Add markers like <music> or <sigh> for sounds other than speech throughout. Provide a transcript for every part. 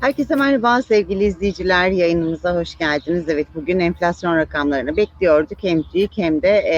Herkese merhaba sevgili izleyiciler. Yayınımıza hoş geldiniz. Evet bugün enflasyon rakamlarını bekliyorduk. Hem TÜİK hem de e,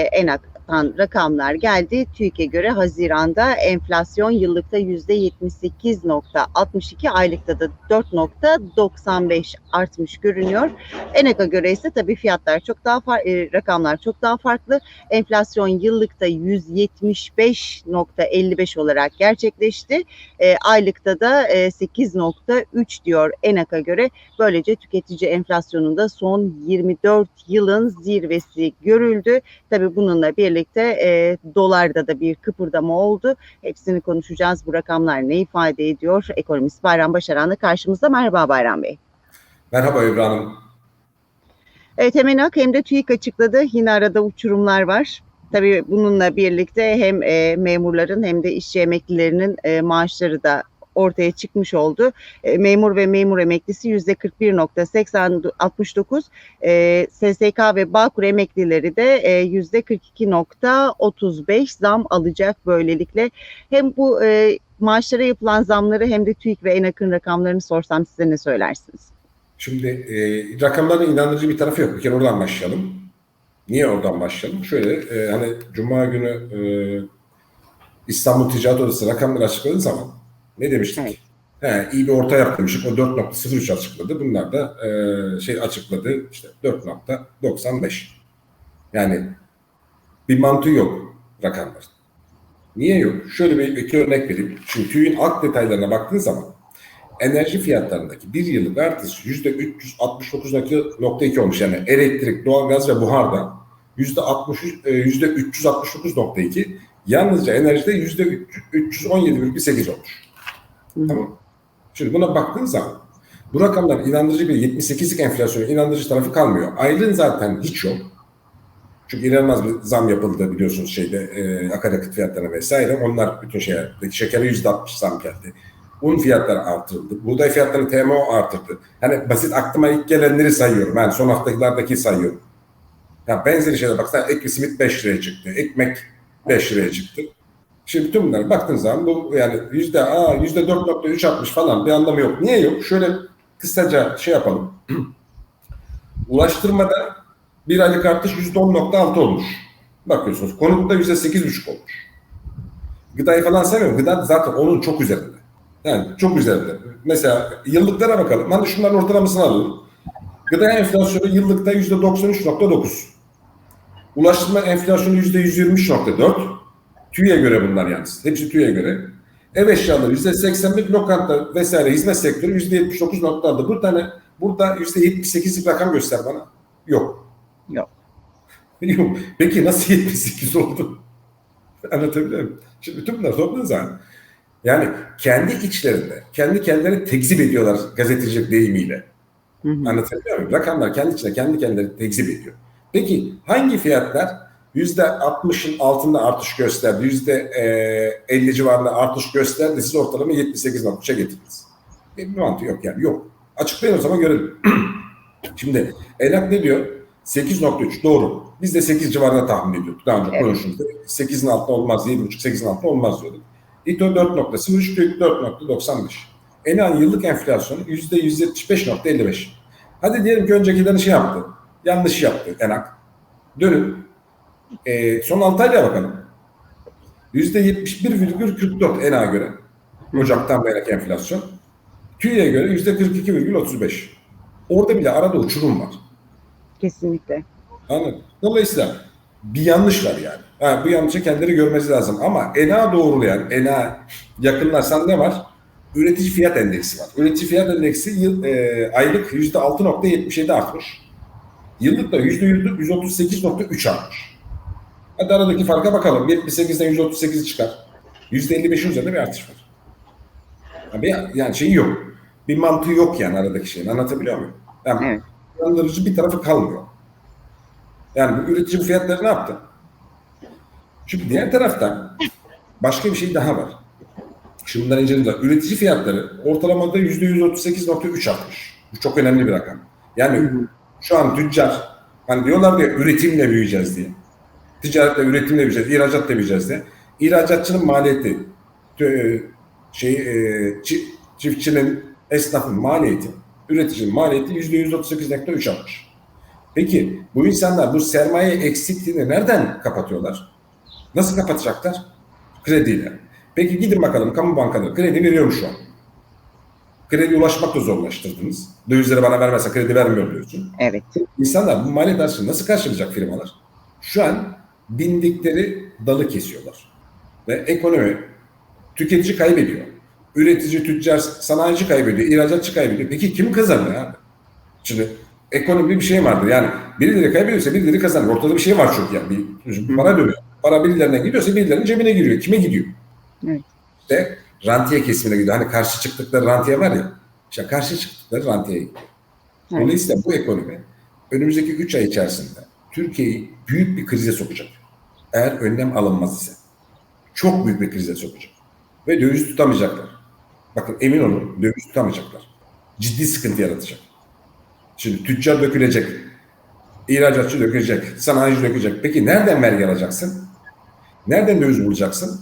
ENAK'tan rakamlar geldi. TÜİK'e göre Haziran'da enflasyon yıllıkta %78.62, aylıkta da 4.95 artmış görünüyor. ENAK'a göre ise tabii fiyatlar çok daha e, rakamlar çok daha farklı. Enflasyon yıllıkta 175.55 olarak gerçekleşti. E, aylıkta da e, 8.3 diyor ENAK'a göre. Böylece tüketici enflasyonunda son 24 yılın zirvesi görüldü. Tabii bununla birlikte e, dolarda da bir kıpırdama oldu. Hepsini konuşacağız. Bu rakamlar ne ifade ediyor? Ekonomist Bayram Başaran da karşımızda. Merhaba Bayram Bey. Merhaba Ebru Hanım. Evet hem ENAK hem de TÜİK açıkladı. Yine arada uçurumlar var. Tabii bununla birlikte hem e, memurların hem de işçi emeklilerinin e, maaşları da ortaya çıkmış oldu. E, memur ve memur emeklisi yüzde 41.69, e, SSK ve Bağkur emeklileri de e, yüzde 42.35 zam alacak böylelikle. Hem bu e, maaşlara yapılan zamları hem de TÜİK ve ENAK'ın rakamlarını sorsam size ne söylersiniz? Şimdi e, rakamların inandırıcı bir tarafı yok. Bir kere oradan başlayalım. Niye oradan başlayalım? Şöyle e, hani Cuma günü e, İstanbul Ticaret Odası rakamları açıkladığı zaman ne demiştik? Evet. He, iyi bir orta yap demiştik. O 4.03 açıkladı. Bunlar da e, şey açıkladı işte 4.95. Yani bir mantığı yok rakamlar. Niye yok? Şöyle bir iki örnek vereyim. Şimdi TÜİ'nin alt detaylarına baktığın zaman enerji fiyatlarındaki bir yıllık artış yüzde 369.2 olmuş. Yani elektrik, doğalgaz ve buharda yüzde 63, e, yüzde 369.2 yalnızca enerjide yüzde 317,8 olmuş. Hı. Tamam. Şimdi buna baktığın zaman bu rakamlar inandırıcı bir 78'lik enflasyon inandırıcı tarafı kalmıyor. Aylığın zaten hiç yok. Çünkü inanılmaz bir zam yapıldı biliyorsunuz şeyde e, akaryakıt fiyatlarına vesaire. Onlar bütün şeye, şekere yüzde 60 zam geldi. Un fiyatları artırıldı. Buğday fiyatlarını TMO artırdı. Hani basit aklıma ilk gelenleri sayıyorum. Yani son haftalardaki sayıyorum. Ya benzeri şeyler baksana ek simit 5 liraya çıktı. Ekmek 5 liraya çıktı. Şimdi bütün bunlara baktığınız zaman bu yani yüzde aa yüzde 4.3 artmış falan bir anlamı yok. Niye yok? Şöyle kısaca şey yapalım. <clears throat> Ulaştırmada bir aylık artış yüzde 10.6 olmuş. Bakıyorsunuz konutta yüzde 8.5 olmuş. Gıdayı falan sevmiyorum. Gıda zaten onun çok üzerinde. Yani çok üzerinde. Mesela yıllıklara bakalım. Hadi şunların ortalamasını alalım. Gıda enflasyonu yıllıkta yüzde 93.9. Ulaştırma enflasyonu yüzde 123.4. TÜİ'ye göre bunlar yalnız. Hepsi TÜİ'ye göre. Ev eşyaları yüzde 81, lokanta vesaire hizmet sektörü yüzde 79.6. Bu tane burada yüzde 78'lik rakam göster bana. Yok. Yok. <laughs> Yok. Peki nasıl 78 oldu? <laughs> Anlatabiliyor muyum? Şimdi bütün bunlar topladığın zaman yani kendi içlerinde, kendi kendilerini tekzip ediyorlar gazetecilik deyimiyle. Hı hı. Anlatabiliyor muyum? Rakamlar kendi içinde kendi kendilerini tekzip ediyor. Peki hangi fiyatlar 60'ın altında artış gösterdi, yüzde e, 50 civarında artış gösterdi, siz ortalama 78.3'e getirdiniz. E, bir mantığı yok yani yok. Açıklayın o zaman görelim. <clears throat> Şimdi ENAK ne diyor? 8.3 doğru. Biz de 8 civarında tahmin ediyorduk. Daha önce Evet. konuştuğumuzda 8'in altında olmaz, 7.5-8'in altında olmaz diyorduk. İTO 4.03, TÜİK 4.95. ENAK'ın yıllık enflasyonu %175.55. Hadi diyelim ki öncekilerini şey yaptı. Yanlış yaptı ENAK. Dönüp e, son 6 ayda bakalım. %71,44 ENAK'a göre. Ocaktan beri enflasyon. TÜİ'ye göre %42,35. Orada bile arada uçurum var. Kesinlikle. Anladın? Dolayısıyla bir yanlış var yani. Ha, bu yanlışı kendileri görmesi lazım. Ama ENA doğrulayan, ENA yakınlarsan ne var? Üretici fiyat endeksi var. Üretici fiyat endeksi yıl, e, aylık %6.77 artmış. Yıllık da %138.3 artmış. Hadi aradaki farka bakalım. 78'den 138'i çıkar. %55'in üzerinde bir artış var. Ya bir- Yani şeyi yok. Bir mantığı yok yani aradaki şeyin. Anlatabiliyor muyum? Yani inandırıcı bir tarafı kalmıyor. Yani bu üretici bu fiyatları ne yaptı? Çünkü diğer tarafta başka bir şey daha var. Şimdi bunları incelediğimde üretici fiyatları ortalamada yüzde 138.3 artmış. Bu çok önemli bir rakam. Yani şu an tüccar hani diyorlar ya üretimle büyüyeceğiz diye. Ticaretle üretimle büyüyeceğiz, ihracat büyüyeceğiz diye. İhracatçının maliyeti tü- şey e, çi- çiftçinin esnafın maliyeti, üreticinin maliyeti %138.3 artmış. Peki bu insanlar bu sermaye eksikliğini nereden kapatıyorlar? Nasıl kapatacaklar? Krediyle. Peki gidin bakalım kamu bankaları kredi veriyor mu şu an? Kredi ulaşmak da zorlaştırdınız. Dövizleri bana vermezse kredi vermiyor diyorsun. Evet. İnsanlar bu maliyet artışını nasıl karşılayacak firmalar? Şu an bindikleri dalı kesiyorlar. Ve ekonomi tüketici kaybediyor. Üretici, tüccar, sanayici kaybediyor, ihracatçı kaybediyor. Peki kim kazanıyor abi? Şimdi ekonomi bir şey vardır. Yani birileri kaybediyorsa birileri kazanır. Ortada bir şey var çünkü yani. Bir, para dönüyor. Para birilerine gidiyorsa birilerinin cebine giriyor. Kime gidiyor? Evet. İşte rantiye kesimine gidiyor. Hani karşı çıktıkları rantiye var ya. İşte karşı çıktıkları rantiyeye gidiyor. Dolayısıyla bu ekonomi önümüzdeki 3 ay içerisinde Türkiye'yi büyük bir krize sokacak. Eğer önlem alınmaz ise. Çok büyük bir krize sokacak. Ve döviz tutamayacaklar. Bakın emin olun döviz tutamayacaklar. Ciddi sıkıntı yaratacak. Şimdi tüccar dökülecek. ihracatçı dökülecek. Sanayici dökülecek. Peki nereden vergi alacaksın? Nereden döviz bulacaksın?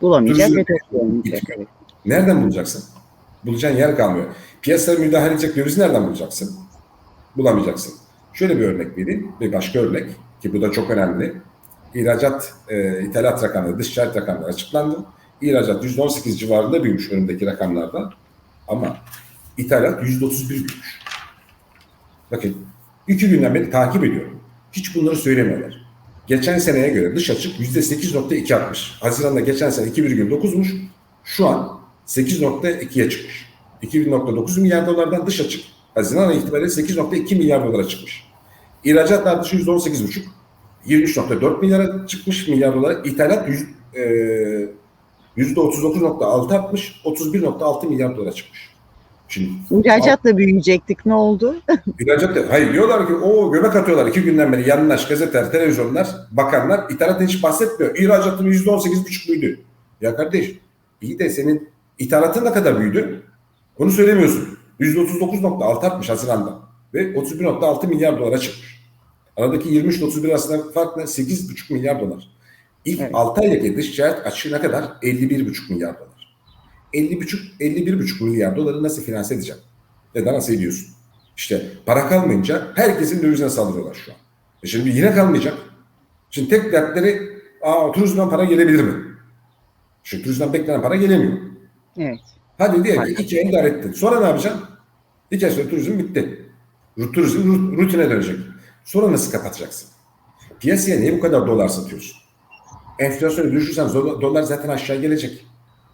Bulamayacak ve toplayamayacak. Nereden bulacaksın? Bulacağın yer kalmıyor. Piyasaya müdahale edecek dövizi nereden bulacaksın? Bulamayacaksın. Şöyle bir örnek vereyim. Bir başka örnek ki bu da çok önemli. İhracat, e, ithalat rakamları, dış ticaret rakamları açıklandı. İhracat %18 civarında büyümüş önümdeki rakamlarda. Ama ithalat %31 büyümüş. Bakın iki günden beri takip ediyorum. Hiç bunları söylemiyorlar. Geçen seneye göre dış açık %8.2 artmış. Haziran'da geçen sene 2,9'muş. Şu an 8.2'ye çıkmış. 2,9 milyar dolardan dış açık. Haziran itibariyle 8.2 milyar dolara çıkmış. İhracat artışı %18,5. 23.4 milyara çıkmış milyar dolara. İthalat yüz- e, %39.6 artmış. 31.6 milyar dolara çıkmış. Şimdi İhracatla büyüyecektik. Ne oldu? <laughs> İhracat da, hayır diyorlar ki o göbek atıyorlar iki günden beri yandaş gazeteler, televizyonlar, bakanlar ithalattan hiç bahsetmiyor. İhracatın yüzde on sekiz buçuk büyüdü. Ya kardeş iyi de senin ithalatın ne kadar büyüdü? Onu söylemiyorsun. Yüzde otuz dokuz nokta altı artmış Haziran'da ve 31.6 milyar dolara çıkmış. Aradaki 23 ile 31 arasında fark ne? 8,5 milyar dolar. İlk Evet. 6 aylık dış ticaret açığı ne kadar? 51,5 milyar dolar. 50,5 51,5 milyar doları nasıl finanse edeceğim? Ya da nasıl ediyorsun? İşte para kalmayınca herkesin dövizine saldırıyorlar şu an. E şimdi yine kalmayacak. Şimdi tek dertleri aa turizmden para gelebilir mi? Şu turizmden beklenen para gelemiyor. Evet. Hadi diye ki iki ay idare ettin. Sonra ne yapacaksın? İki ay sonra turizm bitti. Turizm ru- rutine dönecek. Sonra nasıl kapatacaksın? Piyasaya niye bu kadar dolar satıyorsun? Enflasyonu düşürsen dolar zaten aşağı gelecek.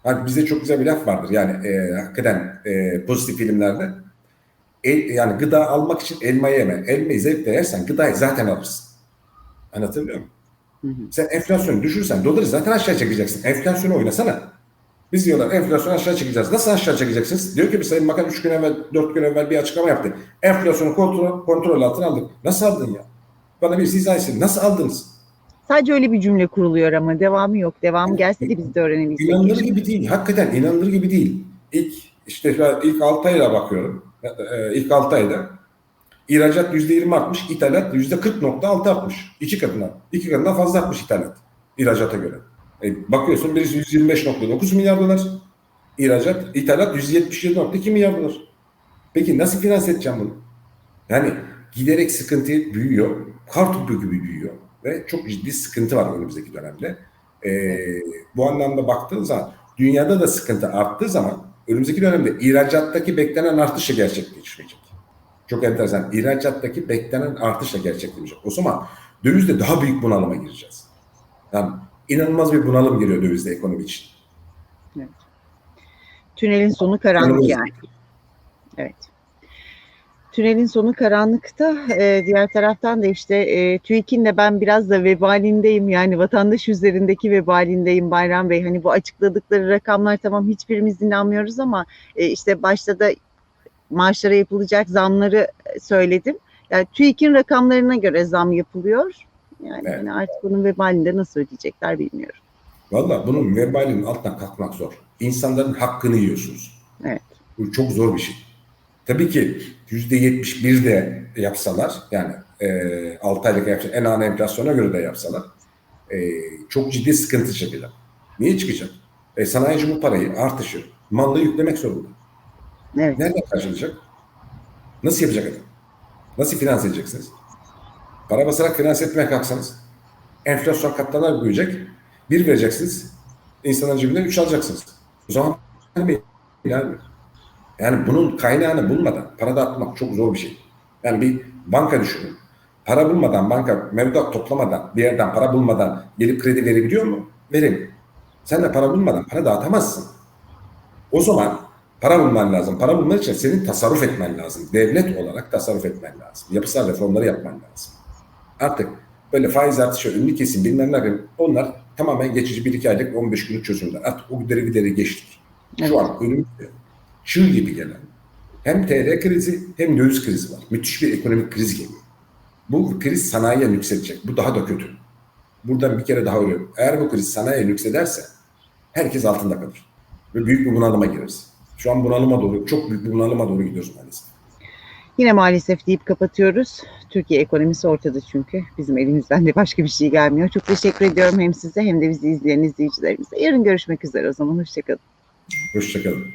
Hani bizde çok güzel bir laf vardır yani e, hakikaten e, pozitif filmlerde. El, yani gıda almak için elmayı yeme. Elmayı zevkle yersen gıdayı zaten alırsın. Anlatabiliyor muyum? Hı hı. Sen enflasyonu düşürsen doları zaten aşağı çekeceksin. Enflasyonu oynasana. Biz diyorlar enflasyonu aşağı çekeceğiz. Nasıl aşağı çekeceksiniz? Diyor ki bir Sayın Bakan 3 gün evvel, 4 gün evvel bir açıklama yaptı. Enflasyonu kontrol, kontrol altına aldık. Nasıl aldın ya? Bana bir izah etsin. Nasıl aldınız? Sadece öyle bir cümle kuruluyor ama devamı yok. Devamı gelse de biz de öğrenebilsek. İnanılır gibi değil. Hakikaten inanılır gibi değil. İlk işte ilk 6 ayla bakıyorum. Ee, ilk 6 ayda ihracat %20 artmış, ithalat %40.6 artmış. İki katına. iki katından fazla artmış ithalat. ihracata göre. E, bakıyorsun birisi 125.9 milyar dolar. ihracat, ithalat 177.2 milyar dolar. Peki nasıl finanse edeceğim bunu? Yani giderek sıkıntı büyüyor. Kartopu gibi büyüyor. Ve çok ciddi sıkıntı var önümüzdeki dönemde. Ee, bu anlamda baktığın zaman dünyada da sıkıntı arttığı zaman önümüzdeki dönemde ihracattaki beklenen artışla gerçekleşmeyecek. Çok enteresan. İhracattaki beklenen artışla gerçekleşecek. O zaman dövizde daha büyük bunalıma gireceğiz. Yani inanılmaz bir bunalım geliyor dövizde ekonomi için. Tünelin sonu karanlık yani. Evet. Tünelin sonu karanlıkta. Ee, diğer taraftan da işte e, TÜİK'in de ben biraz da vebalindeyim. Yani vatandaş üzerindeki vebalindeyim Bayram Bey. Hani bu açıkladıkları rakamlar tamam hiçbirimiz inanmıyoruz ama e, işte başta da maaşlara yapılacak zamları söyledim. Yani TÜİK'in rakamlarına göre zam yapılıyor. Yani Evet. hani artık bunun vebalinde nasıl ödeyecekler bilmiyorum. Valla bunun vebalinin altından kalkmak zor. İnsanların hakkını yiyorsunuz. Evet. Bu çok zor bir şey. Tabii ki %71 de yapsalar yani e, 6 aylık enflasyon, en ana enflasyona göre de yapsalar e, çok ciddi sıkıntı çekecek. Niye çıkacak? E, sanayici bu parayı artışı malla yüklemek zorunda. Evet. Nereden karşılayacak? Nasıl yapacak adam? Nasıl finanse edeceksiniz? Para basarak finanse etmeye kalksanız enflasyon katlanarak büyüyecek. Bir vereceksiniz. insanların cebinden üç alacaksınız. O zaman yani, yani bunun kaynağını bulmadan para dağıtmak çok zor bir şey. Yani bir banka düşünün. Para bulmadan, banka mevduat toplamadan, bir yerden para bulmadan gelip kredi verebiliyor mu? Veremiyor. Sen de para bulmadan para dağıtamazsın. O zaman para bulman lazım. Para bulman için senin tasarruf etmen lazım. Devlet olarak tasarruf etmen lazım. Yapısal reformları yapman lazım. Artık böyle faiz artışı, ünlü kesim bilmem ne onlar tamamen geçici bir iki aylık 15 günlük çözümler. Artık o derivileri geçtik. Evet. Şu an önümüzde çığ gibi gelen hem TL krizi hem döviz krizi var. Müthiş bir ekonomik kriz geliyor. Bu kriz sanayiye yükselecek. Bu daha da kötü. Buradan bir kere daha ölüyorum. Eğer bu kriz sanayiye yüksederse herkes altında kalır. Ve büyük bir bunalıma gireriz. Şu an bunalıma doğru, çok büyük bir bunalıma doğru gidiyoruz maalesef. Yine maalesef deyip kapatıyoruz. Türkiye ekonomisi ortada çünkü. Bizim elimizden de başka bir şey gelmiyor. Çok teşekkür ediyorum hem size hem de bizi izleyen izleyicilerimize. Yarın görüşmek üzere o zaman. Hoşçakalın. Hoşçakalın.